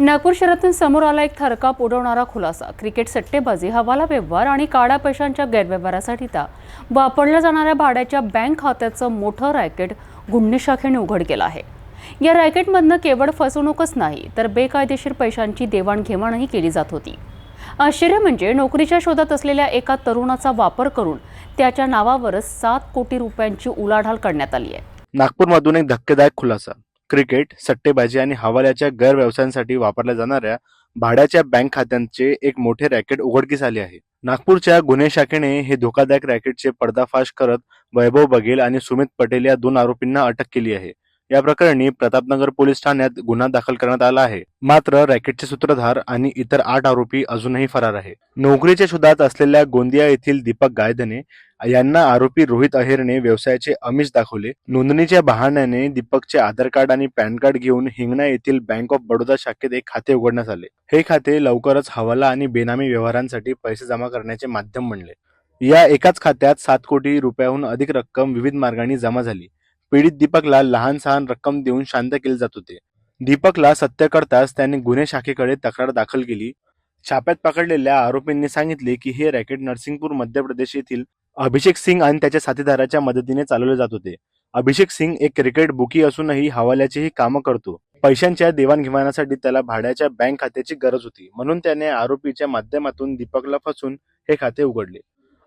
नागपूर शहरातून समोर आला एक थरकाप उडवणारा खुलासा. क्रिकेट सट्टेबाजी हवाला व्यवहार आणि काळ्या पैशांच्या गैरव्यवहारासाठीचा वापरल्या जाणाऱ्या भाड्याच्या बँक खात्याचं मोठं रॅकेट गुन्हे शाखेने उघड केलं आहे. या रॅकेटमधनं केवळ फसवणूकच नाही तर बेकायदेशीर पैशांची देवाणघेवाणही केली जात होती. आश्चर्य म्हणजे नोकरीच्या शोधात असलेल्या एका तरुणाचा वापर करून त्याच्या नावावरच सात कोटी रुपयांची उलाढाल करण्यात आली आहे. नागपूरमधून एक धक्केदायक खुलासा. क्रिकेट सट्टेबाजी आणि हवाल्याच्या गैरव्यवसायांसाठी वापरल्या जाणाऱ्या भाड्याच्या बँक खात्यांचे एक मोठे रॅकेट उघडकीस आले आहे. नागपूरच्या गुन्हे शाखेने हे धोकादायक रॅकेटचे पर्दाफाश करत वैभव बघेल आणि सुमित पटेल या दोन आरोपींना अटक केली आहे. या प्रकरणी प्रतापनगर पोलीस ठाण्यात गुन्हा दाखल करण्यात आला आहे. मात्र रॅकेटचे सूत्रधार आणि इतर आठ आरोपी अजूनही फरार आहे. नोकरीच्या शोधात असलेल्या गोंदिया येथील दीपक गायधने यांना आरोपी रोहित अहेरने व्यवसायाचे अमिष दाखवले. नोंदणीच्या बहाण्याने दीपकचे आधार कार्ड आणि पॅन कार्ड घेऊन हिंगणा येथील बँक ऑफ बडोदा शाखेत एक खाते उघडण्यात आले. हे खाते लवकरच हवाला आणि बेनामी व्यवहारांसाठी पैसे जमा करण्याचे माध्यम बनले. या एकाच खात्यात सात कोटी रुपयाहून अधिक रक्कम विविध मार्गांनी जमा झाली. पीडित दीपकला लहान सहान रक्कम देऊन शांत केले जात होते. दीपकला सत्य करताच त्यांनी गुन्हे शाखेकडे तक्रार दाखल केली. छाप्यात पकडलेल्या आरोपींनी सांगितले की हे रॅकेट नरसिंगपूर मध्य प्रदेश येथील अभिषेक सिंग आणि त्याच्या साथीदाराच्या मदतीने चालवले जात होते. अभिषेक सिंग एक क्रिकेट बुकी असूनही हवाल्याचीही कामं करतो. पैशांच्या देवाणघेवाणासाठी त्याला भाड्याच्या बँक खात्याची गरज होती म्हणून त्याने आरोपीच्या माध्यमातून दीपकला फसून हे खाते उघडले.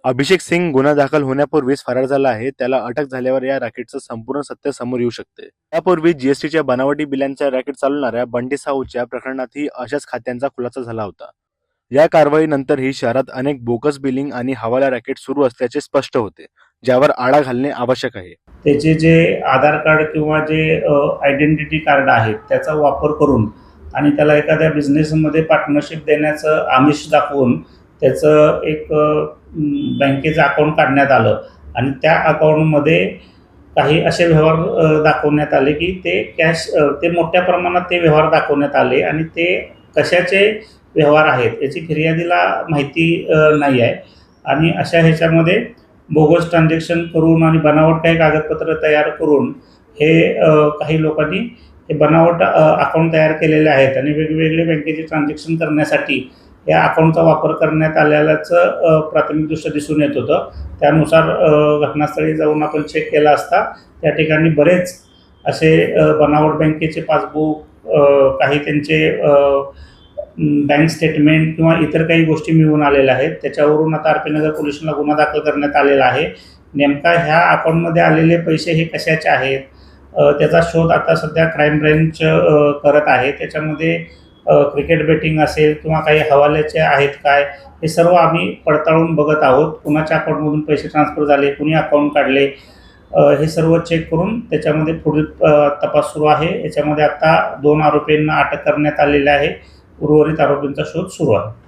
अभिषेक सिंग गुन्हा दाखल होण्यापूर्वीच फरार झाला आहे त्याला अटक झाल्यावर या रॅकेटचं संपूर्ण सत्य समोर येऊ शकते. त्यापूर्वी जीएसटीच्या बनावटी बिलांच्या रॅकेट चालवणाऱ्या बंटी साऊच्या प्रकरणातही अशाच खात्यांचा खुलासा झाला होता. या कारवाईनंतरही शहरात अनेक बोगस बिलिंग आणि हवाला रॅकेट सुरू असल्याचे स्पष्ट होते ज्यावर आळा घालणे आवश्यक आहे. त्याचे जे आधार कार्ड किंवा जे आयडेंटिटी कार्ड आहेत त्याचा वापर करून आणि त्याला एखाद्या बिझनेसमध्ये पार्टनरशिप देण्याचं आमिष दाखवून त्याचं एक बँकेचं अकाउंट काढण्यात आलं. आणि त्या अकाउंटमध्ये काही असे व्यवहार दाखवण्यात आले की ते कॅश ते मोठ्या प्रमाणात ते व्यवहार दाखवण्यात आले आणि ते कशाचे व्यवहार आहेत याची फिर्यादीला माहिती नाही आहे. आणि अशा ह्याच्यामध्ये बोगस ट्रान्झॅक्शन करून आणि बनावट काही कागदपत्र तयार करून हे काही लोकांनी हे बनावट अकाउंट तयार केलेले आहेत आणि वेगवेगळे बँकेचे ट्रान्झॅक्शन करण्यासाठी या अकाउंटचा वापर करण्यात आलेल्याचं प्राथमिकदृष्ट्या दिसून येत होतं. त्यानुसार घटनास्थळी जाऊन आपण चेक केला असता त्या ठिकाणी बरेच असे बनावट बँकेचे पासबुक काही त्यांचे बँक स्टेटमेंट किंवा इतर काही गोष्टी मिळून आलेल्या आहेत. त्याच्यावरून आता आर पी नगर पोलिसला गुन्हा दाखल करण्यात आलेला आहे. नेमका ह्या अकाउंटमध्ये आलेले पैसे हे कशाचे आहेत? त्याचा शोध आता सध्या क्राईम ब्रँच करत आहे. त्याच्यामध्ये क्रिकेट बेटिंग असेल किंवा काही हवाल्याचे आहेत काय हे सर्व आम्ही पडताळून बघत आहोत. कुणाच्या अकाउंटमधून पैसे ट्रान्सफर झाले कुणी अकाउंट काढले हे सर्व चेक करून त्याच्यामध्ये पुढील तपास सुरू आहे. याच्यामध्ये आत्ता दोन आरोपींना अटक करण्यात आलेली आहे. उर्वरित आरोपींचा शोध सुरू आहे.